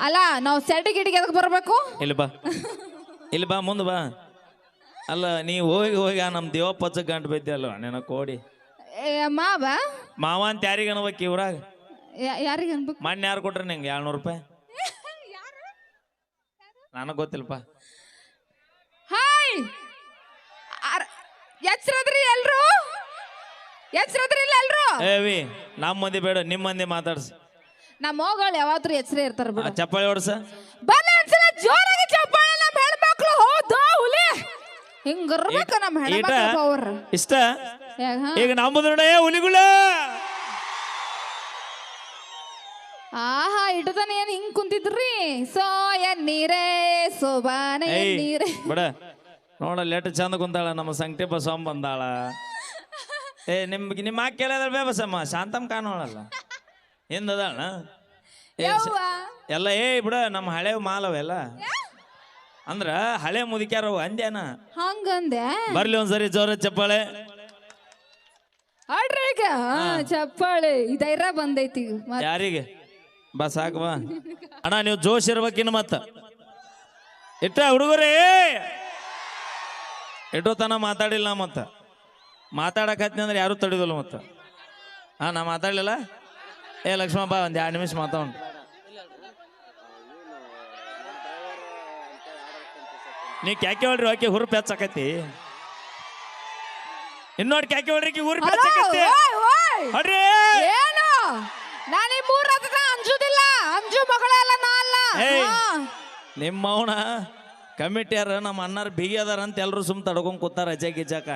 ಅಲ್ಲ ನಾವು ಸೆಟ್ ಗಿಟಿಗೆ ಎದಕ್ಕೆ ಬರಬೇಕು? ಇಲ್ಲಿ ಬಾ. ಇಲ್ಲಿ ಬಾ ಮುಂದೆ ಬಾ. ಅಲ್ಲ ನೀ ಹೋಗಿ ಹೋಗಿ ಆ ನಮ್ಮ ದೇವಪ್ಪಚ್ಚ ಗಂಟು ಬಿದ್ದಲ್ಲ ನಿನ್ನ ಕೋಡಿ. ಏ, ಮಾವ ಮಾವ ಅಂತ ಯಾರಿಗೆ ಅನ್ಬೇಕು ಇವ್ರಾಗ ಯಾ- ಯಾರಿಗೆ ಅನ್ಬೇಕು? ಮೊನ್ನೆ ಯಾರು ಕೊಟ್ರಿ ನಿಂಗೆ? ಏಳ್ನೂರು ರೂಪಾಯಿ? ನನಗೆ ಗೊತ್ತಿಲ್ಲಪ್ಪ. ಹಾಯ್! ಎಚ್ಚರದ್ರಿ ಎಲ್ರು? ಎಚ್ಚರದ್ರಿ ಇಲ್ಲ ಎಲ್ರು? ಏವಿ ನಮ್ಮ ಮಂದಿ ಬೇಡ ನಿಮ್ಮ ಮಂದಿ ಮಾತಾಡ್ಸ. ನಮ್ಮ ಮಗಳು ಯಾವತ್ತೂ ಎಚ್ಚರ ಇರ್ತಾರ ಬಿಡು. ಚಪ್ಪಾಳಿ ಹೊಡ್ಸ. ಬನ್ನಿ ಒಂದ್ಸಲ ಜೋರಾಗಿ ಚಪ್ಪಾಳೆ ನಮ್ಮ ಹೆಣ್ಮಕ್ಳು ಹೌದು ಹುಲಿ. ಹಿಂಗಿರ್ಬೇಕು ನಮ್ಮ ಈಟ ಹೆಣ್ಮಕ್ಳು ಇಷ್ಟ? ಈಗ ನಮ್ಮದು ನೋಡ ಹುಲಿಗುಳ ಆಹಾ ಇಟ್ಟದನ ಏನ್ ಹಿಂಗ್ ಕುಂತಿದ್ರಿ? ಸೋ ಎನ್ನೀರೇ ಸೋಬಾನ ಏಯ್ ನೀರೇ. ಬಿಡ. ನೋಡ ಲೆಟ್ ಚಂದ ಕುಂತಾಳ ನಮ್ಮ ಸಂಕಟಿ ಬಸವಮ್ಮ ಬಂದಾಳ. ಏ ನಿಮ್ಗೆ ನಿಮ್ಮ ಹಾಕಿ ಕೇಳಿದ್ರೆ ಬೇಬಸಮ್ಮ ಶಾಂತಮ್ ಕಾಣೋಳಲ್ಲ ಹಿಂದದಾಳ ಎಲ್ಲ ಏ ಬಿಡ ನಮ್ಮ ಹಳೆ ಮಾಲವೆಲ್ಲ. ಅಂದ್ರ ಹಳೆ ಮುದುಕ್ಯಾರವು ಅಂದ್ಯಾನ? ಹಂಗಂದೆ? ಬರ್ಲಿ ಒಂದ್ಸರಿ ಜೋರ ಚಪ್ಪಾಳೆ. ಆಡ್ರಿ ಈಗ. ಹಾ, ಚಪ್ಪಾಳೆ. ಇದೈರ ಬಂದೈತಿ ಯಾರಿಗೆ? ಬಾ ಸಾಕು ಬಾ. ಅಣ್ಣ ನೀವು ಜೋಶ್ ಇರ್ಬೇಕಿನ್ನು ಮತ್ತ. ಇಟ್ಟ ಹುಡುಗರೇ. ಇಟ್ಟೋ ತನ ಮಾತಾಡಿಲ್ಲ ಮತ್ತ. ಮಾತಾಡಕತ್ನಿ ಅಂದ್ರೆ ಯಾರು ತಡಿದಲ್ಲ ಮತ್ತ. ಹಾ ನಾ ಮಾತಾಡ್ಲಿಲ್ಲ? ಏ ಲಕ್ಷ್ಮ ಬಾ ಒಂದ್ ಎರಡು ನಿಮಿಷ ಮಾತಾಡ್. ನೀ ಕ್ಯಾಕೆ ಹೊಡ್ರಿ ಆಕೆ ಹುರು ಹೆಚ್ಚಾಕತಿ ಇನ್ನೋಡಿ ಕ್ಯಾಕೆ ಹೊಡ್ರಿ ಆಕಿ ಹುರು. ಹೊಡ್ರಿ. ಏನು? ನಾನು ಈ ಮೂರ್ ಹತ್ರ ಅಂಜುದಿಲ್ಲ. ಅಂಜು ಮಗಳೆಲ್ಲ ನಾ ಅಲ್ಲ. ಏಯ್. ಹಾ. ನಿಮ್ಮ ಅವನ ಕಮಿಟಿಯಾರ ನಮ್ಮ ಅಣ್ಣಾರ ಬಿಗಿ ಅದಾರ ಅಂತ ಎಲ್ಲರೂ ಸುಮ್ ತಡ್ಕೊಂಡ್ ಕೂತಾರ ಅಜ್ಜ ಗಿಜ್ಜಾಕ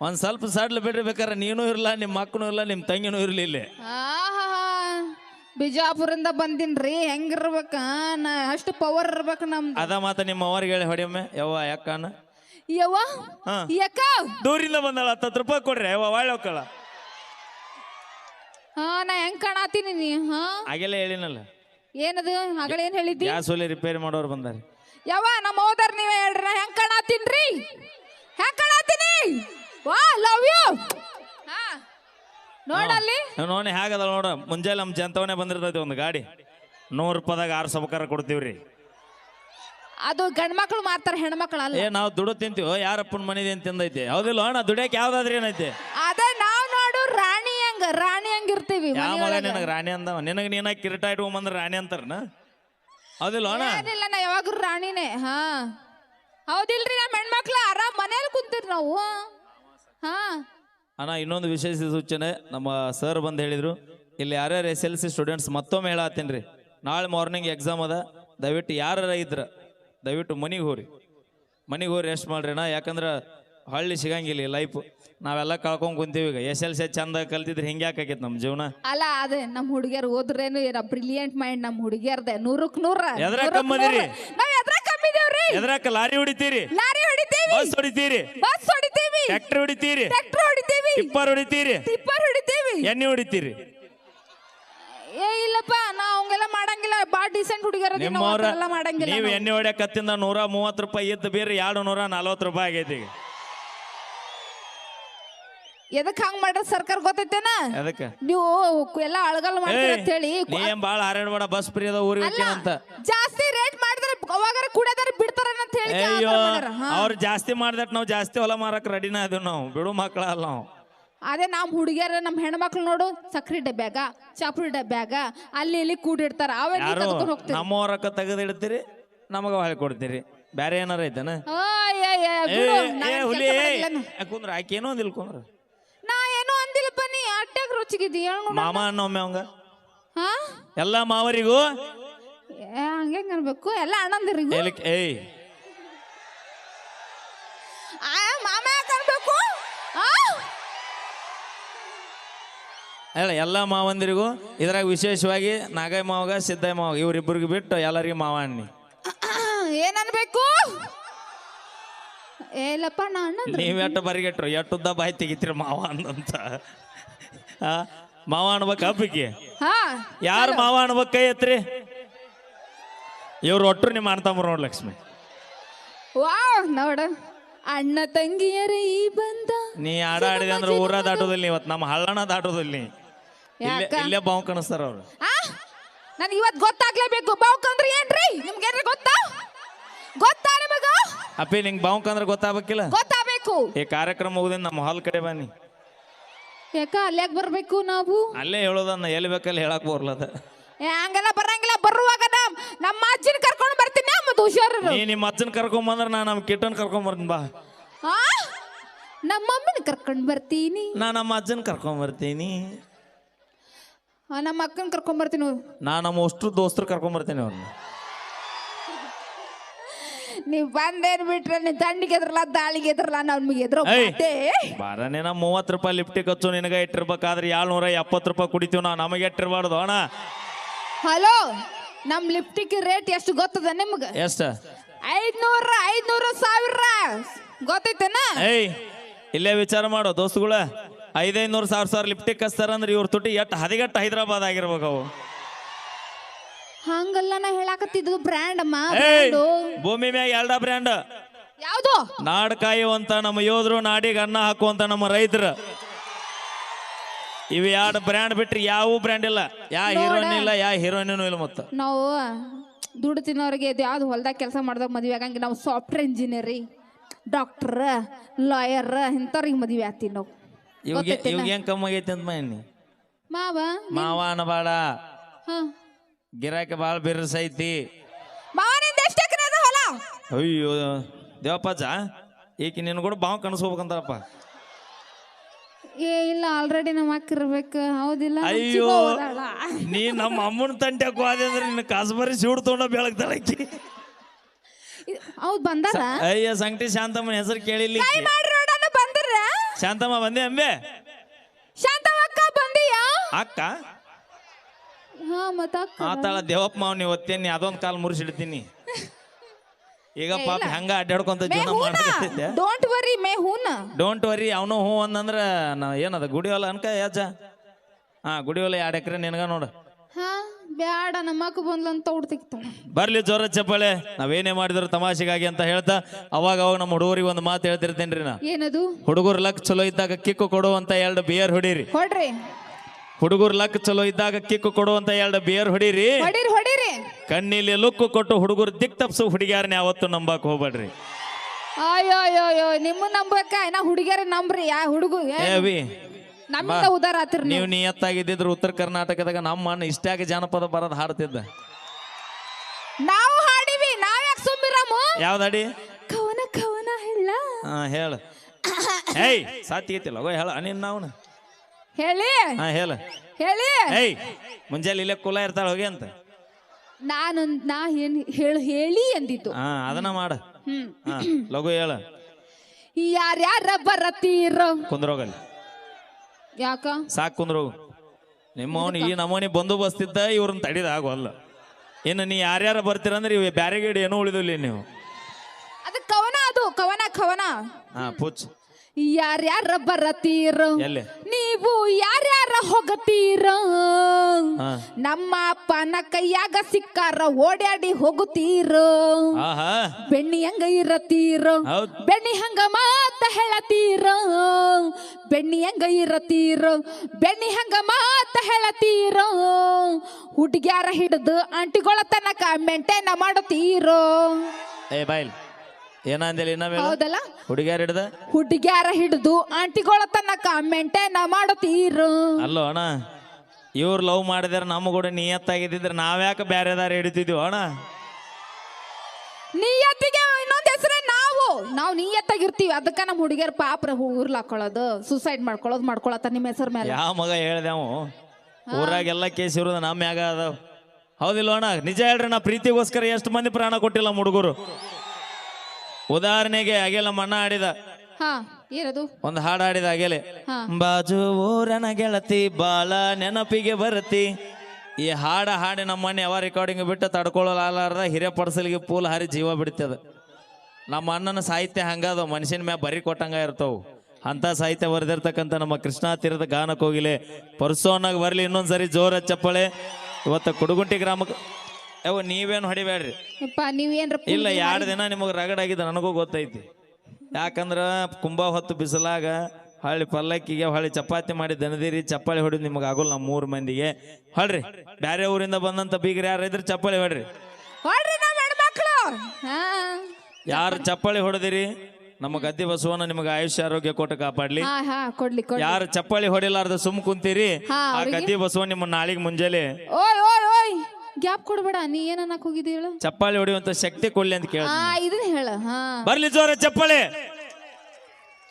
ಒಂದ್ ಸ್ವಲ್ಪ ಸಡ್ಲ್ ಬಿಡ್ರಿ ಬೇಕಾರೆ ನೀನು ಇರ್ಲ ನಿಮ್ಮ ಮಕ್ಕಳು ಇರಲ್ಲ ನಿಮ್ಮ ತಂಗಿನೂ ಇರಲಿಲ್ಲ ಬಿಜಾಪುರಿಂದ ಬಂದಿನ್ರಿ ಹೆಂಗಿರ್ಬೇಕ? ನಾ ಅಷ್ಟು ಪವರ್ ಇರ್ಬೇಕು ನಮ್ದು. ಅದ ಮಾತ ನಿಮ್ಮ ಅವ್ರಿಗೆ ಹೇಳಿ ಹೊಡಿಯೊಮ್ಮೆ. ಯವ್ವ ಯಾಕನ ಯವ್ವ? ಹಾ. ಯಾಕ? ದೂರಿಂದ ಬಂದಾಳ ಹತ್ತತ್ತು ರೂಪಾಯಿ ಕೊಡ್ರಿ. ಯವ್ವ ಒಳ್ಳೆ ಹಾ ನಾ ಹೆಂಗ್ ಕಾಣಾತೀನಿ ನೀ? ಹಾ? ಆಗೆಲ್ಲ ಹೇಳಿನಲ್ಲ. ಏನದು? ಹಗಳ ಏನ್ ಹೇಳಿದ್ದಿ? ಗ್ಯಾಸ್ ಒಲೆ ರಿಪೇರಿ ಮಾಡೋರು ಬಂದಾರೆ. ಯವ್ವ ನಮ್ಮ ಹೋದರ್ ನೀವೇ ಹೇಳ್ರಿ ನಾ ಹೆಂಗ್ ಕಾಣತೀನ್ರಿ? ಹೆಂಗ್ ಕಾಣಾತೀನಿ? ವಾ ಲವ್ ನೋಡಲ್ಲಿ? ನೋಡಿ ಹೇಗದ ನೋಡ. ಮುಂಜಾನೆ ನಮ್ಮ ಜಂತವನೇ ಬಂದಿರ್ತೈತಿ ಒಂದು ಗಾಡಿ. ನೂರು ರೂಪಾಯಿದಾಗ ಆರು ಸಬಕಾರ ಕೊಡ್ತೀವ್ರಿ. ಅದು ಗಂಡ್ಮಕ್ಳು ಮಕ್ಳು ಮಾರ್ತಾರ ಹೆಣ್ಮಕ್ಳು ಅಲ್ಲ. ಏ ನಾವು ದುಡು ತಿಂತೀವೋ ಯಾರಪ್ಪನ ಮನಿದೆ ತಿಂದೈತಿ? ಹೌದಿಲ್ಲ ಅಣ್ಣ ದುಡಿಯಕ್ಕೆ ಯಾವ್ದಾದ್ರಿ ಏನೈತಿ? ಅದೇ ನಾವ್ ನೋಡು ರಾಣಿ ಹಂಗ ರಾಣಿ ಹಂಗ ಇರ್ತೀವಿ ಯಾವ ಮಗ ನಿನಗೆ ರಾಣಿ ಅಂದವ ನಿನಗೆ ನೀನ ಕಿರೀಟ ಇಟ್ಕೊಂಬಂದ್ರೆ ರಾಣಿ ಅಂತಾರನ? ಹೌದಿಲ್ಲ ಅಣ್ಣ? ಏನಿಲ್ಲ ನಾ ಯಾವಾಗ ರಾಣಿನೇ ಹಾ. ಹೌದಿಲ್ರಿ ನಮ್ಮ ಹೆಣ್ಮಕ್ಳು ಆರಾಮ್ ಮನೇಲಿ ಕುಂತೀರಿ ನಾವು. ಹಾ. ಅಣ್ಣ ಇನ್ನೊಂದು ವಿಶೇಷ ಸೂಚನೆ ನಮ್ಮ ಸರ್ ಬಂದು ಹೇಳಿದರು ಇಲ್ಲಿ ಯಾರ್ಯಾರು ಎಸ್ ಎಲ್ ಸಿ ಸ್ಟೂಡೆಂಟ್ಸ್ ಮತ್ತೊಮ್ಮೆ ಹೇಳತ್ತೀನಿ ರೀ. ನಾಳೆ ಮಾರ್ನಿಂಗ್ ಎಕ್ಸಾಮ್ ಅದ ದಯವಿಟ್ಟು ಯಾರು ಇದ್ರ ದಯವಿಟ್ಟು ಮನೆಗೆ ಹೋಗ್ರಿ. ಮನೆಗೆ ಹೋಗಿ ರೆಸ್ಟ್ ಮಾಡ್ರಿ ಅಣ್ಣ ಯಾಕಂದ್ರೆ ಹಳ್ಳಿ ಸಿಗಂಗಿಲ್ಲ ಲೈಫ್ ನಾವೆಲ್ಲ ಕಳ್ಕೊಂಡ್ ಕುಂತೀವಿ ಈಗ. ಎಸ್ ಎಲ್ ಸಿ ಚಂದ ಕಲ್ತಿದ್ರೆ ಹಿಂಗೆ ಯಾಕಾಕೈತಿ ನಮ್ಮ ಜೀವನ? ಅಲ್ಲ ಅದೇ ನಮ್ಮ ಹುಡುಗಿಯರ್ ಓದ್ರೇನು ಇರ ಬ್ರಿಲಿಯಂಟ್ ಮೈಂಡ್ ನಮ್ಮ ಹುಡುಗಿಯರ್ದೆ. ನೂರಕ್ ನೂರ ಎದ್ರಾಗ್ ನೂರಕ್ ಕಮ್ಮದಿರಿ? ನೂರ. ನಾವ್ ಎದ್ರ ಕಮ್ಮಿದೇವ್ರಿ. ಎದ್ರಾಕ ಲಾರಿ ಹೊಡಿತೀರಿ. ಲಾರಿ ಹೊಡಿತೀವಿ. ಬಸ್ ಹೊಡಿತೀರಿ. ಬಸ್ ಟ್ರ್ಯಾಕ್ಟರ್ ಹೊಡಿತೀರಿ. ಟ್ರ್ಯಾಕ್ಟರ್ ಹೊಡಿತೀವಿ. ಟಿಪ್ಪರ್ ಹೊಡಿತೀರಿ. ಟಿಪ್ಪರ್ ಹೊಡಿತೀವಿ. ಎಣ್ಣೆ ಹೊಡಿತೀರಿ. ಏ ಇಲ್ಲಪ್ಪ ನಾ ಅವಂಗೆಲ್ಲ ಮಾಡಂಗಿಲ್ಲ. ಬಾ ಡಿಸೆಂಟ್ ಹುಡುಗರ ನಿಮ್ಮವ್ರ ಎಲ್ಲ ಮಾಡಂಗಿಲ್ಲ ನೀವು ಎಣ್ಣೆ ಹೊಡ್ಯಾಕತ್ತಿಂದ ನೂರ ಮೂವತ್ತು ರೂಪಾಯಿ ಇದ್ದ ಬೇರೆ ಎರಡು ನೂರ ನಲ್ವತ್ತು ರೂಪಾಯಿ ಆಗೈತಿ ಈಗ. ಎದಕ್ ಹಂಗ್ ಮಾಡ್ರ ಸರ್ಕಾರ ಗೊತ್ತೈತೇನ? ಅದಕ್ಕೆ ನೀವು ಎಲ್ಲ ಅಳಗಲ್ ಮಾಡ್ತೀರ ಅಂತ ಹೇಳಿ. ನೀ ಏನ್ ಭಾಳ ಹಾರಾಡ್ಬೇಡ ಬಸ್ ಫ್ರೀ ಅದ ಊರಿಗೆ ಅಂತ ಜಾಸ್ತಿ ರೇಟ್ ಅವಾಗಾರ ಕುಡಿಯೋದಾರ ಬಿಡ್ತಾರ ಅಂತ ಹೇಳಿ ಅಯ್ಯೋ. ಅವ್ರು ಜಾಸ್ತಿ ಮಾಡ್ದಟ್ ನಾವು ಜಾಸ್ತಿ ಹೊಲ ಮಾರಕ್ ರೆಡಿನ ಅದೀವಿ ನಾವು. ಬಿಡು ಮಕ್ಕಳ ಅಲ್ಲ ನಾವು. ಅದೇ ನಮ್ಮ ಹುಡುಗಿಯರ ನಮ್ಮ ಹೆಣ್ಮಕ್ಳು ನೋಡು ಸಕ್ರಿ ಡಬ್ಯಾಗ ಚಾಪುಡಿ ಡಬ್ಯಾಗ ಅಲ್ಲಿ ಇಲ್ಲಿ ಕೂಡಿಡ್ತಾರ. ಅವಾಗ ಯಾರು ಹೋಗ್ತೀವಿ ನಮ್ಮ ರೊಕ್ಕ ತೆಗೆದಿಡ್ತೀರಿ ನಮಗ ಹೊಳೆ ಕೊಡ್ತೀರಿ. ಬ್ಯಾರೆ ಏನಾರ ಐತನ? ಹುಲಿ. ನಾ. ಆಕೆ ಏನೋ ಕುಂದ್ರ? ನಾ ಏನೋ ಅಂದಿಲ್ಲಪ್ಪ ನೀ ಅಟ್ಟಾಗ ರುಚಿಗಿದ್ದೀಯ ಮಾಮ ಅನ್ನೊಮ್ಮೆ ಅವಂಗ? ಹಾ? ಎಲ್ಲ ಮಾವರಿಗೂ? ಹಂಗೆ ಅನ್ಬೇಕು ಎಲ್ಲ ಅಣ್ಣಂದಿರಿ ಎಲಿಕ್ ಏಯ್. ಆ ಮಾಮ ಯಾಕೆ ಅನ್ಬೇಕು ಆ ಎಲ್ಲ ಮಾವಂದಿರಿಗೂ ಇದ್ರಾಗ ವಿಶೇಷವಾಗಿ ನಾಗೈ ಮಾವಗ ಸಿದ್ದಯ್ಯ ಮಾವಗ ಇವ್ರಿಬ್ಬರಿಗೆ ಬಿಟ್ಟು ಎಲ್ಲರಿಗೂ ಮಾವ ಅನ್ನಿ ಏನ್ ಅನ್ಬೇಕು ಏ, ಇಲ್ಲಪ್ಪ ನಾ ಅಣ್ಣಂದ್ರು. ನೀವ್ ಎಟ್ಟು ಬರಿಗೆಟ್ರು? ಎಟ್ಟುದ್ದ ಬಾಯಿ ತೆಗಿತೀರಿ ಮಾವ ಅಂದಂತ ಆ, ಮಾವ ಅನ್ಬೇಕ ಹಬ್ಬಕ್ಕೆ ಹಾ ಯಾರು ಮಾವ ಅನ್ಬೇಕ ಕೈ ಎತ್ರಿ ಇವ್ರು ಒಟ್ಟರು ನಿಮ್ಮ ಅಣ್ತಂಬ್ರು ನೋಡಿ ಲಕ್ಷ್ಮಿ. ವಾ ನೋಡ. ಅಣ್ಣ ತಂಗಿಯರ ಈ ಬಂದ. ನೀ ಆಡ ಅಂದ್ರೆ ಊರ ದಾಟೋದಲ್ಲಿ ಇವತ್ತು ನಮ್ಮ ಹಳ್ಳಣ ದಾಟೋದಲ್ಲಿ. ಇಲ್ಲೇ ಯಾಕ? ಇಲ್ಲೇ ಬಾವು ಕಾಣಿಸ್ತಾರ ಅವ್ರು. ಆ? ನನಗೆ ಇವತ್ತು ಗೊತ್ತಾಗ್ಲೇಬೇಕು. ಬಾವುಕ ಅಂದ್ರೆ ಏನ್ರಿ? ನಿಮ್ಗೇನ್ರಿ ಗೊತ್ತಾ? ಗೊತ್ತಾ ನಿಮಗ? ಅಪ್ಪಿ ನಿಂಗೆ ಬಾವು ಕಂದ್ರೆ ಗೊತ್ತಾಗಬೇಕಿಲ್ಲ? ಗೊತ್ತಾಗಬೇಕು. ಈ ಕಾರ್ಯಕ್ರಮ ಮುಗಿದಿಂದ ನಮ್ಮ ಹಾಲ್ ಕಡೆ ಬನ್ನಿ. ಯಾಕ ಅಲ್ಯಾಕ್ ಬರ್ಬೇಕು ನಾವು? ಅಲ್ಲೇ ಹೇಳೋದನ್ನ ಎಲ್ಲಿ ಬೇಕಲ್ಲಿ ಹೇಳಕ್ ಬರ್ಲದ ಏ, ಹಂಗೆಲ್ಲ ಬರಂಗಿಲ್ಲ. ಬರುವಾಗ ನಮ್ಮ ಅಜ್ಜನ ಕರ್ಕೊಂಡು ಬರ್ತೀನಿ ಮತ್ತೆ ಹುಷಾರು ನೀ ನಿಮ್ಮ ಅಜ್ಜನ ಕರ್ಕೊಂಬಂದ್ರ ನಾ ನಮ್ಮ ಕಿಟ್ಟನ್ ಕರ್ಕೊಂಬರ್ತೀನಿ ಬಾ. ಆ? ನಮ್ಮ ಅಮ್ಮನ ಕರ್ಕೊಂಡು ಬರ್ತೀನಿ. ನಾ ನಮ್ಮ ಅಜ್ಜನ ಕರ್ಕೊಂಬರ್ತೀನಿ ಆ, ನಮ್ಮ ಅಕ್ಕನ ಕರ್ಕೊಂಡ್ ಬರ್ತೀನಿ ನಾ ನಮ್ಮ ಅಷ್ಟು ದೋಸ್ತರು ಕರ್ಕೊಂಬರ್ತೀನಿ ಅವ್ರನ್ನ ನೀವ್ ಬಂದೇನ್ ಬಿಟ್ರೆ ನೀವ್ ದಂಡಿಗೆ ಎದ್ರಲ್ಲ ದಾಳಿಗೆ ಎದ್ರಲ್ಲ ನಮ್ಗೆ ಎದ್ರ ಏಯ್! ಬಾರನೇ ನಾ ಮೂವತ್ತು ರೂಪಾಯಿ ಲಿಫ್ಟಿಗೆ ಹಚ್ಚು ನಿನಗೆ ಇಟ್ಟಿರ್ಬೇಕಾದ್ರೆ ಏಳ್ನೂರ ಎಪ್ಪತ್ತು ರೂಪಾಯಿ ಕುಡಿತೀವಿ ನಾವು ನಮಗೆ ಇಟ್ಟಿರ್ಬಾರ್ದು ಅಣ್ಣ. ಹಲೋ? ನಮ್ ಲಿಪ್ಟಿಕ್ ರೇಟ್ ಎಷ್ಟು ಗೊತ್ತದ ನಿಮ್ಗ? ಎಷ್ಟ? ಐದ್ನೂರ ಐದ್ನೂರ ಸಾವಿರ. ಗೊತ್ತೈತೇನ? ಏಯ್ ಇಲ್ಲೇ ವಿಚಾರ ಮಾಡೋ ದೋಸ್ತುಗಳ. ಐದೈನೂರು ಸಾವಿರ ಸಾವಿರ ಲಿಪ್ಟಿಕ್ ಹಚ್ತಾರ ಅಂದ್ರೆ ಇವ್ರ ತುಟಿ ಎಟ್ಟು ಹದಿಗೆಟ್ಟು ಹೈದರಾಬಾದ್ ಆಗಿರ್ಬೇಕು ಅವು. ಹಂಗಲ್ಲ ನಾ ಹೇಳಾಕತ್ತಿದ್ದು ಬ್ರ್ಯಾಂಡ್ ಅಮ್ಮ ಏಯ್ ಭೂಮಿ ಮ್ಯಾಗ ಎರಡ ಬ್ರ್ಯಾಂಡ್ ಯಾವುದು? ನಾಡ್ ಕಾಯುವಂತ ನಮ್ಮ ಯೋಧರು ನಾಡಿಗೆ ಅನ್ನ ಹಾಕುವಂತ ನಮ್ಮ ರೈತರು. ಇವು ಎರಡು ಬ್ರ್ಯಾಂಡ್ ಬಿಟ್ರಿ ಯಾವ ಬ್ರ್ಯಾಂಡ್ ಇಲ್ಲ. ಯಾ ಹೀರೋಯಿನ್ ಇಲ್ಲ ಯಾ ಹೀರೋಯಿನೂ ಇಲ್ಲ ಮತ್ತ. ನಾವು ದುಡ್ಡು ತಿನ್ನೋರಿಗೆ ಯಾವ್ದು ಹೊಲ್ದಾಗ ಕೆಲಸ ಮಾಡ್ದಾಗ ಮದ್ವೆ ಆಗಂಗೆ ನಾವು ಸಾಫ್ಟ್ವೇರ್ ಇಂಜಿನಿಯರಿ ಡಾಕ್ಟರ್ ಲಾಯರ್ ಇಂಥವ್ರಿಗೆ ಮದ್ವೆ ಆಗ್ತೀವಿ ನಾವು. ಇವಾಗ ಕಮ್ಮಿ ಆಗೈತಿ ಅಂತ ಮನಿ ಮಾವ ಮಾವ ಅನ್ನಬಾಡ ಗಿರಾಕಿ ಭಾಳ ಬಿರ್ಸೈತಿ ಮಾವ ನಿಂದ ಎಷ್ಟು ಎಕರೆ ಅದ ಹೊಲ? ಅಯ್ಯೋ ದೇವಪ್ಪಾಜ ಈಕಿ ನಿನ್ ಕೂಡ ಬಾವು ಕನಸ್ಕೋಬೇಕಂತಾರಪ್ಪ ಏ ಇಲ್ಲ ಆಲ್ರೆಡಿ ನಮ್ಮ ಅಕ್ಕ ಇರ್ಬೇಕು ಹೌದಿಲ್ಲ ಅಯ್ಯೋ ಹೋದಾಳ. ನೀ ನಮ್ಮ ಅಮ್ಮನ ತಂಟ್ಯಾಕ ಹೋದೆ ಅಂದ್ರೆ ನಿನ್ನ ಕಾಸ್ಬರಿ ಸಿಡ್ ತೊಗೊಂಡ ಬೆಳಗ್ತಾಳ ಆಕಿ ಇದ್- ಹೌದ್ ಬಂದಾರ? ಅಯ್ಯ ಸಂಕಟಿ ಶಾಂತಮ್ಮನ ಹೆಸರು ಕೇಳಿಲ್ಲ ಕೈ ಈಕಿ. ಮಾಡ್ರಿ ನೋಡಣ ಬಂದ್ರ. ಶಾಂತಮ್ಮ ಬಂದೆ ಅಂಬೆ? ಶಾಂತವಕ್ಕ ಬಂದಿಯಾ? ಅಕ್ಕ? ಹಾ ಮತ್ತ ಅಕ್ಕ. ಆತಾಳ ದೇವಪ್ಪ ಮಾವ್ ನೀವು ಒತ್ತೇನಿ ಅದೊಂದ್ ಕಾಲ್ ಮುರಿಸಿಡ್ತೀನಿ. ಈಗ ಪಾಪ ಹೆಂಗ ಅಡ್ಡಾಡ್ಕೊಂತ ಜೀವನ ಮಾಡ್ತಿದ್ದೆ. ಡೋಂಟ್ ವರಿ ಮೇ ಹೂನ? ಡೋಂಟ್ ವರಿ ಅವನು ಹೂ ಅಂದಂದ್ರ ನಾ ಏನದ ಗುಡಿಯೋಲ ಅನ್ಕ ಯಾಜ? ಹಾ ಗುಡಿಯೋಲ ಎರಡು ಎಕರೆ ನಿನಗ ನೋಡು. ಹಾ ಬ್ಯಾಡ ನಮ್ಮಕ್ಕ ಬಂದ್ಲಂತ ಉಡ್ತಿಕ್ತಾಳ ಬರ್ಲಿ ಜೋರ ಚಪ್ಪಾಳೆ ನಾವೇನೇ ಮಾಡಿದ್ರು ತಮಾಷೆಗಾಗಿ ಅಂತ ಹೇಳ್ತಾ ಅವಾಗ ಅವಾಗ ನಮ್ಮ ಹುಡುಗರಿಗೆ ಒಂದು ಮಾತು ಹೇಳ್ತಿರ್ತೇನ್ರಿ ನಾ. ಏನದು? ಹುಡುಗರು ಲಕ್ ಚಲೋ ಇದ್ದಾಗ ಕಿಕ್ಕು ಕೊಡುವಂತ ಎರಡು ಬಿಯರ್ ಹೊಡೀರಿ. ಹೊಡ್ರಿ. ಹುಡುಗರು ಲಕ್ ಚಲೋ ಇದ್ದಾಗ ಕಿಕ್ಕು ಕೊಡುವಂತ ಎರಡು ಬಿಯರ್ ಹೊಡೀರಿ. ಹೊಡೀರಿ ಹೊಡೀರಿ. ಕಣ್ಣಿಲಿ ಲುಕ್ಕು ಕೊಟ್ಟು ಹುಡುಗರು ದಿಕ್ ತಪ್ಸು ಹುಡುಗಿಯಾರನ್ನ ಅವತ್ತು ನಂಬಕ್ ಹೋಗ್ಬೇಡ್ರಿ. ಅಯ್ಯೋ ಅಯ್ಯೋ ಅಯ್ಯೋ ನಿಮ್ಮ ನಂಬಕ? ನಾ ಹುಡುಗಿಯರ ನಂಬ್ರಿ. ಯಾ ಹುಡುಗ ಏವಿ ನಮ್ಮಿಂದ ಉದಾರ ಆತಿರ್ ನೀವು ನಿಯತ್ತಾಗಿ ನಿಯತ್ತಾಗಿದ್ದಿದ್ರು ಉತ್ತರ ಕರ್ನಾಟಕದಾಗ ನಮ್ಮ ಅಣ್ಣ ಇಷ್ಟಾಗಿ ಜಾನಪದ ಬರೋದು ಹಾಡ್ತಿದ್ದ. ನಾವು ಹಾಡಿವಿ. ನಾವ್ ಯಾಕೆ ಸುಮ್ಮಿರಮ್ಮ ಯಾವ್ದಡಿ ಕವನ ಕವನ ಹೇಳ ಹಾ ಹೇಳ. ಏಯ್ ಸಾತಿಗೈತಿಲ್ಲ ಹೋಗ ಹೇಳ. ನಿನ್ನ ಅವನು. ಹೇಳಿ. ಹಾ ಹೇಳ. ಹೇಳಿ. ಏಯ್ ಮುಂಜಾನೆ ಇಲ್ಲೇ ಕುಲ ಇರ್ತಾಳ ಹೋಗಿ ಅಂತ. ನಾನು ನಾ ಏನ್ ಹೇಳ ಹೇಳಿ ಅಂದಿತ್ತು ಹಾ ಅದನ್ನ ಮಾಡ. ಹಾ ಲಘು ಹೇಳ. ಯಾರ್ಯಾರ ಬರತೀರೋ? ಕುಂದ್ರೋಗಲ್ಲಿ. ಯಾಕ? ಸಾಕು ಕುಂದ್ರೋಗು. ನಿಮ್ಮವನು ಈ ನಮೂನಿ ಬಂದು ಇದ್ದ ಇವ್ರನ್ನ ತಡಿದ ಆಗೋಲ್ಲ. ಇನ್ನು ನೀ ಯಾರ್ಯಾರ ಬರ್ತೀರಂದ್ರೆ ಇವ್ ಬ್ಯಾರಿಗೇಡ್ ಏನೂ ಉಳಿದಿಲ್ಲ ನೀವು. ಅದು ಕವನ ಅದು ಕವನ ಕವನ. ಹಾ ಪುಚ್ ಯಾರ್ಯಾರ ಬರತೀರ? ಎಲ್ಲಿ? ನೀವು ಯಾರ್ಯಾರ ಹೋಗತೀರ? ಹಾ. ನಮ್ಮ ಅಪ್ಪನ ಕೈಯಾಗ ಸಿಕ್ಕಾರ ಓಡಾಡಿ ಹೋಗುತ್ತೀರ? ಆಹಾ. ಬೆಣ್ಣಿ ಹಂಗ ಇರತೀರ? ಹೌದ್. ಬೆಣ್ಣಿ ಹಂಗ ಮಾತ ಹೇಳತೀರ? ಬೆಣ್ಣಿ ಹಂಗ ಇರತೀರ? ಬೆಣ್ಣಿ ಹಂಗ ಮಾತ ಹೇಳತೀರ? ಹುಡುಗ್ಯಾರ ಹಿಡಿದು ಆಂಟಿಗಳ ತನಕ ಮೆಂಟೇನ ಮಾಡತೀರೋ ಏ ಬಾಯ್ಲ್. ಇನ್ನ ಹೌದಲ್ಲ? ಹುಡುಗ್ಯಾರ ಹಿಡ್ದ? ಹುಡುಗ್ಯಾರ ಹಿಡಿದು ಆಂಟಿಗಳ ತನಕ ಮೆಂಟೇನ ಮಾಡತೀರೋ. ಅಲ್ಲೋ ಅಣ್ಣ ಇವ್ರು ಲವ್ ಮಾಡಿದ್ರೆ ನಮ್ಮ ಕೂಡ ನಿಯತ್ತಾಗಿದ್ದಿದ್ರೆ ನಾವ್ಯಾಕೆ ಬ್ಯಾರೆದಾರ ಹಿಡಿತಿದ್ವಿ ಅಣ್ಣ? ನಿಯತ್ತಿಗೆ ಇನ್ನೊಂದ್ ಹೆಸರೇ ನಾವು. ನಾವು ನೀಯತ್ತಾಗಿರ್ತೀವಿ. ಅದಕ್ಕ ನಮ್ಮ ಹುಡುಗಿಯರ್ ಪಾಪ್ರ ಊರ್ಲ ಹಾಕೊಳ್ಳೋದು ಸುಸೈಡ್ ಮಾಡ್ಕೊಳ್ಳೋದು ಮಾಡ್ಕೊಳತ್ತ ನಿಮ್ಮ ಹೆಸರು ಮೇಲೆ. ಯಾವ ಮಗ ಹೇಳ್ದೆವು ಊರಾಗೆಲ್ಲ ಕೇಸ್ ಇರೋದು ನಮ್ಮ ಮ್ಯಾಗ ಅದಾವ. ಹೌದಿಲ್ಲ ಅಣ್ಣ? ನಿಜ ಹೇಳ್ರಿ ನಾ ಪ್ರೀತಿಗೋಸ್ಕರ ಎಷ್ಟು ಮಂದಿ ಪ್ರಾಣ ಕೊಟ್ಟಿಲ್ಲ ನಮ್ಮ ಹುಡುಗರು. ಉದಾಹರಣೆಗೆ ಅಗೆಲ ಮಣ್ಣ ಆಡಿದ. ಹಾ ಏನದು? ಒಂದು ಹಾಡು ಆಡಿದ ಅಗೆಲೆ. ಹಾ. ಬಾಜು ಊರನ ಗೆಳತಿ ಬಾಳ ನೆನಪಿಗೆ ಬರತಿ ಈ ಹಾಡ ಹಾಡಿ ನಮ್ಮ ಮನೆ ಯಾವ ರೆಕಾರ್ಡಿಂಗ್ ಬಿಟ್ಟು ತಡ್ಕೊಳ್ಳಲಾರ್ದ ಹಿರಿಯ ಪಡಸಲಿಗೆ ಪೂಲ್ ಹಾರಿ ಜೀವ ಬಿಡ್ತದ. ನಮ್ಮ ಅಣ್ಣನ ಸಾಹಿತ್ಯ ಹಂಗದ ಮನುಷ್ಯನ ಮ್ಯಾಗ ಬರಿ ಕೊಟ್ಟಂಗ ಇರ್ತಾವು. ಅಂತ ಸಾಹಿತ್ಯ ಬರೆದಿರ್ತಕ್ಕಂಥ ನಮ್ಮ ಕೃಷ್ಣಾ ತೀರದ ಗಾನ ಕೋಗಿಲೆ ಪರ್ಸೋನಾಗ ಬರ್ಲಿ ಇನ್ನೊಂದ್ಸರಿ ಜೋರ ಚಪ್ಪಳೆ. ಇವತ್ತು ಕುಡುಗುಂಟಿ ಗ್ರಾಮಕ್ಕೆ ಯಾವ ನೀವೇನು ಹೊಡಿಬೇಡ್ರಿ? ಯಪ್ಪ ನೀವೇನ್ರ ಇಲ್ಲ ಎರಡು ದಿನ ನಿಮಗೆ ರಗಡಾಗಿದೆ ನನಗೂ ಗೊತ್ತೈತಿ. ಯಾಕಂದ್ರ ಕುಂಬ ಹೊತ್ತು ಬಿಸಿಲಾಗ ಹೊಳ್ಳಿ ಪಲ್ಲಕ್ಕಿಗೆ ಹೊಳ್ಳಿ ಚಪಾತಿ ಮಾಡಿ ದನದಿರಿ ಚಪ್ಪಾಳಿ ಹೊಡಿದ್ ನಿಮಗೆ ಆಗೋಲ್ಲ ನಮ್ಮ ಮೂರು ಮಂದಿಗೆ. ಹೊಳ್ರಿ ಬ್ಯಾರೆ ಊರಿಂದ ಬಂದಂತ ಬೀಗ್ರಿ ಯಾರು ಇದ್ರೆ ಚಪ್ಪಾಳಿ ಹೊಡ್ರಿ. ಹೊಡ್ರಿ ನಮ್ಮ ಹೆಣ್ಮಕ್ಳು. ಹಾ. ಯಾರು ಚಪ್ಪಾಳಿ ಹೊಡೆದಿರಿ ನಮ್ಮ ಗದ್ದೆ ಬಸವನ ನಿಮಗೆ ಆಯುಷ್ಯ ಆರೋಗ್ಯ ಕೊಟ್ಟು ಕಾಪಾಡ್ಲಿ. ಹಾ ಹಾ ಕೊಡ್ಲಿ ಕೊಡ್ಲಿ. ಯಾರು ಚಪ್ಪಾಳಿ ಹೊಡಿಲಾರ್ದ ಸುಮ್ ಕುಂತೀರಿ ಹಾ, ಆ ಅವ್ರಿಗೆ? ಗದ್ದೆ ಬಸವ ನಿಮ್ಮ ನಾಳಿಗೆ ಮುಂಜಾನೆ ಓಯ್ ಓಯ್ ಓಯ್. ಗ್ಯಾಪ್ ಕೊಡ್ಬೇಡ ನೀ ಏನ್ ಅನ್ನಕ್ ಹೋಗಿದ್ದಿ ಹೇಳು? ಚಪ್ಪಾಳಿ ಹೊಡೆಯುವಂತ ಶಕ್ತಿ ಕೊಡ್ಲಿ ಅಂತ ಕೇಳ ಆ ಇದನ್ನ ಹೇಳ ಹಾ. ಬರ್ಲಿ ಜೋರ ಚಪ್ಪಾಳೆ.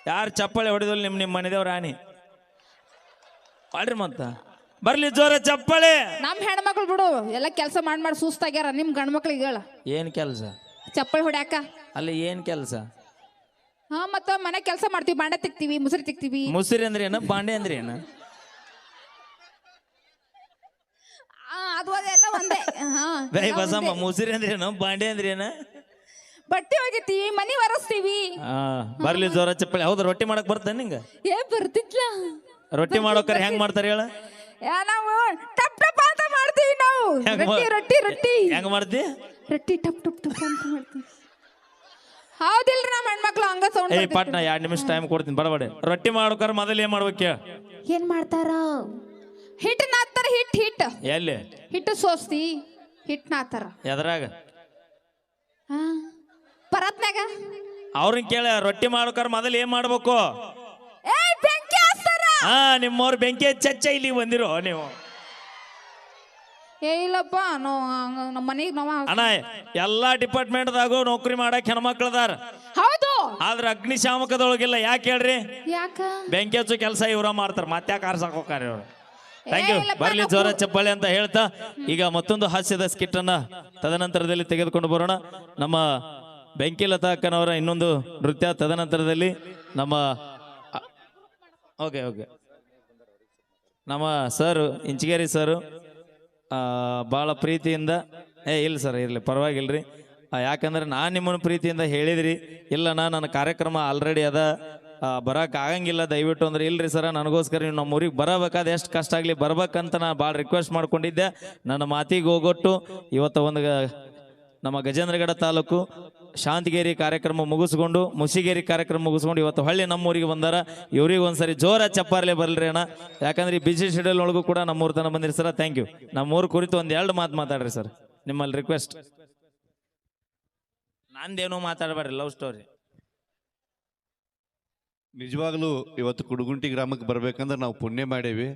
ಯಾರು ಚಪ್ಪಾಳೆ ಹೊಡೆದಲ್ಲ ನಿಮ್ ನಿಮ್ಮ ಮನೆದೇವ್ರ ರಾಣಿ? ಮಾಡ್ರಿ ಮತ್ತ. ಬರ್ಲಿ ಜೋರ ಚಪ್ಪಾಳೆ. ನಮ್ ಹೆಣ್ಮಕ್ಳು ಬಿಡು ಎಲ್ಲ ಕೆಲಸ ಮಾಡ್ ಮಾಡಿ ಸುಸ್ತಾಗ್ಯಾರ ನಿಮ್ ಗಂಡ್ ಮಕ್ಳಿಗೆ ಹೇಳ. ಏನ್ ಕೆಲಸ? ಚಪ್ಪಲ್ ಹೊಡ್ಯಾಕ? ಅಲ್ಲಿ ಏನ್ ಕೆಲಸ? ಹಾ ಮತ್ತ ಮನೆ ಕೆಲಸ ಮಾಡ್ತೀವಿ ಬಾಂಡೆ ತಿಕ್ತೀವಿ ಮುಸುರಿ ತಿಕ್ತೀವಿ. ಮುಸಿರಿ ಅಂದ್ರೆ ಏನ ಬಾಂಡೆ ಅಂದ್ರೆ ಏನ? ಆ, ಅದು ಬೈ ಬಸಮ್ಮ. ಮುಸಿರಿ ಅಂದ್ರೆ ಏನ ಬಾಂಡೆ ಅಂದ್ರೆ ಏನ ಬಟ್ಟೆ ಒಗಿತೀವಿ ಮನಿ ಒರೆಸ್ತೀವಿ. ಆ, ಬರ್ಲಿ ಜೋರ ಚಪ್ಪಳಿ ಹೌದು ರೊಟ್ಟಿ ಮಾಡಕ್ ಬರ್ತಾನೆ ನಿಂಗ? ಏ ಬರ್ತಿದ್ಲ? ರೊಟ್ಟಿ ಮಾಡೋಕರೆ ಹೆಂಗ್ ಮಾಡ್ತಾರೆ ಹೇಳ? ಯಾ ನಾವು ಟಪ್ ಟಪ್ ಅಂತ ಮಾಡ್ತೀವಿ ನಾವು. ಹೆಂಗ್ ರೊಟ್ಟಿ ಮಾ- ರೊಟ್ಟಿ ರೊಟ್ಟಿ. ಹೆಂಗ್ ಮಾಡ್ತಿ? ರೊಟ್ಟಿ ಟಪ್ ಟಪ್ ಟಪ್ ಅಂತ ಮಾಡ್ತೀವಿ. ಹೌದಿಲ್ರಿ ನಮ್ಮ ಹೆಣ್ಮಕ್ಳು ಹಂಗ ಸೌಂಡ್ ಏಯ್ ನಾ ಎರಡ್ ನಿಮಿಷ ಟೈಮ್ ಕೊಡ್ತೀನಿ. ಬಡಬಡೆ ರೊಟ್ಟಿ ಮಾಡ್ಬೇಕಾರ ಮೊದಲು ಏನ್ ಮಾಡ್ಬೇಕ ಹೇಳ? ಏನ್ ಮಾಡ್ತಾರ? ಹಿಟ್ ನಾತ್ತಾರ ಹಿಟ್ ಹಿಟ್. ಎಲ್ಲಿ? ಹಿಟ್ಟು ಸೋಸ್ತಿ. ಹಿಟ್ ನಾತಾರ ಎದ್ರಾಗ? ಹಾ ಪರತ್ನಾಗ ಅವ್ರನ್ನ ಕೇಳ ರೊಟ್ಟಿ ಮಾಡ್ಬೇಕಾರ ಮೊದಲು ಏನ್ ಮಾಡ್ಬೇಕು? ಏ ಬೆಂಕಿ ಹಚ್ತಾರ! ಹಾ ನಿಮ್ಮವ್ರ ಬೆಂಕಿ ಚಚ್ಚ ಇಲ್ಲಿ ಬಂದಿರೋ ನೀವು. ಏ ಇಲ್ಲಪ್ಪ ನಾವು ನಮ್ಮ ಮನೆಗೆ ನಾವು ಅಣ್ಣ ಎಲ್ಲಾ ಡಿಪಾರ್ಟ್ಮೆಂಟ್ದಾಗೂ ನೌಕರಿ ಮಾಡಕ್ ಹೆಣ್ಮಕ್ಳದಾರ. ಹೌದು! ಆದ್ರ ಅಗ್ನಿಶಾಮಕದೊಳಗಿಲ್ಲ ಯಾಕೆ ಹೇಳ್ರಿ? ಯಾಕ? ಬೆಂಕಿ ಹಚ್ಚು ಕೆಲಸ ಇವ್ರ ಮಾಡ್ತಾರ ಮತ್ತೆ ಆರ್ಸಕ್ ಹೋಗ್ತಾರೆ ಇವ್ರು. ಥ್ಯಾಂಕ್ ಯು ಬರಲಿ ಜೋರ ಚಪ್ಪಾಳೆ ಅಂತ ಹೇಳ್ತಾ ಈಗ ಮತ್ತೊಂದು ಹಾಸ್ಯದ ಸ್ಕಿಟ್ ಅನ್ನ ತದನಂತರದಲ್ಲಿ ತೆಗೆದುಕೊಂಡು ಬರೋಣ. ನಮ್ಮ ಬೆಂಕಿ ಲತಾ ಅಕ್ಕನವರ ಇನ್ನೊಂದು ನೃತ್ಯ ತದನಂತರದಲ್ಲಿ ನಮ್ಮ ಓಕೆ ಓಕೆ. ನಮ್ಮ ಸರ್ ಇಂಚಿಗೇರಿ ಸರ್ ಭಾಳ ಪ್ರೀತಿಯಿಂದ ಏ ಇಲ್ಲ ಸರ್ ಇರಲಿ ಪರವಾಗಿಲ್ರಿ. ಆ, ಯಾಕಂದ್ರೆ ನಾನು ನಿಮ್ಮನ್ನು ಪ್ರೀತಿಯಿಂದ ಹೇಳಿದ್ರಿ. ಇಲ್ಲ ನಾನು ನನ್ನ ಕಾರ್ಯಕ್ರಮ ಆಲ್ರೆಡಿ ಅದ. ಆ, ಬರಕ್ ಆಗಂಗಿಲ್ಲ. ದಯವಿಟ್ಟು ಅಂದ್ರೆ ಇಲ್ರಿ ಸರ ನನಗೋಸ್ಕರ ನೀವು ನಮ್ಮ ಊರಿಗೆ ಬರಬೇಕಾದ ಎಷ್ಟು ಕಷ್ಟ ಆಗಲಿ ಬರ್ಬೇಕಂತ ನಾ ಭಾಳ ರಿಕ್ವೆಸ್ಟ್ ಮಾಡ್ಕೊಂಡಿದ್ದೆ. ನನ್ನ ಮಾತಿಗೆ ಹೋಗೊಟ್ಟು ಇವತ್ತು ಒಂದು ನಮ್ಮ ಗಜೇಂದ್ರಗಡ ತಾಲೂಕು ಶಾಂತಿಗೇರಿ ಕಾರ್ಯಕ್ರಮ ಮುಗಿಸ್ಕೊಂಡು ಮುಸಿಗೇರಿ ಕಾರ್ಯಕ್ರಮ ಮುಗಿಸ್ಕೊಂಡು ಇವತ್ತು ಹೊಳ್ಳಿ ನಮ್ಮೂರಿಗೆ ಬಂದಾರ. ಇವ್ರಿಗೆ ಒಂದ್ಸರಿ ಜೋರ ಚಪ್ಪಾರ್ಲೆ ಬರಲ್ರಿ ಅಣ್ಣ. ಯಾಕಂದ್ರೆ ಈ ಬಿಸಿ ಶೆಡ್ಯೂಲ್ ಒಳಗೂ ಕೂಡ ನಮ್ಮೂರ್ ತನ ಬಂದಿರಿ ಸರ್. ಥ್ಯಾಂಕ್ ಯು ನಮ್ಮೂರ್ ಕುರಿತು ಒಂದು ಎರಡು ಮಾತು ಮಾತಾಡ್ರಿ ಸರ್. ನಿಮ್ಮಲ್ಲಿ ರಿಕ್ವೆಸ್ಟ್ ನಂದೇನೋ ಮಾತಾಡಬೇಡ್ರಿ ಲವ್ ಸ್ಟೋರಿ ನಿಜವಾಗ್ಲೂ ಇವತ್ತು ಕುಡುಗುಂಟಿ ಗ್ರಾಮಕ್ಕೆ ಬರ್ಬೇಕಂದ್ರೆ ನಾವು ಪುಣ್ಯ ಮಾಡೇವಿ.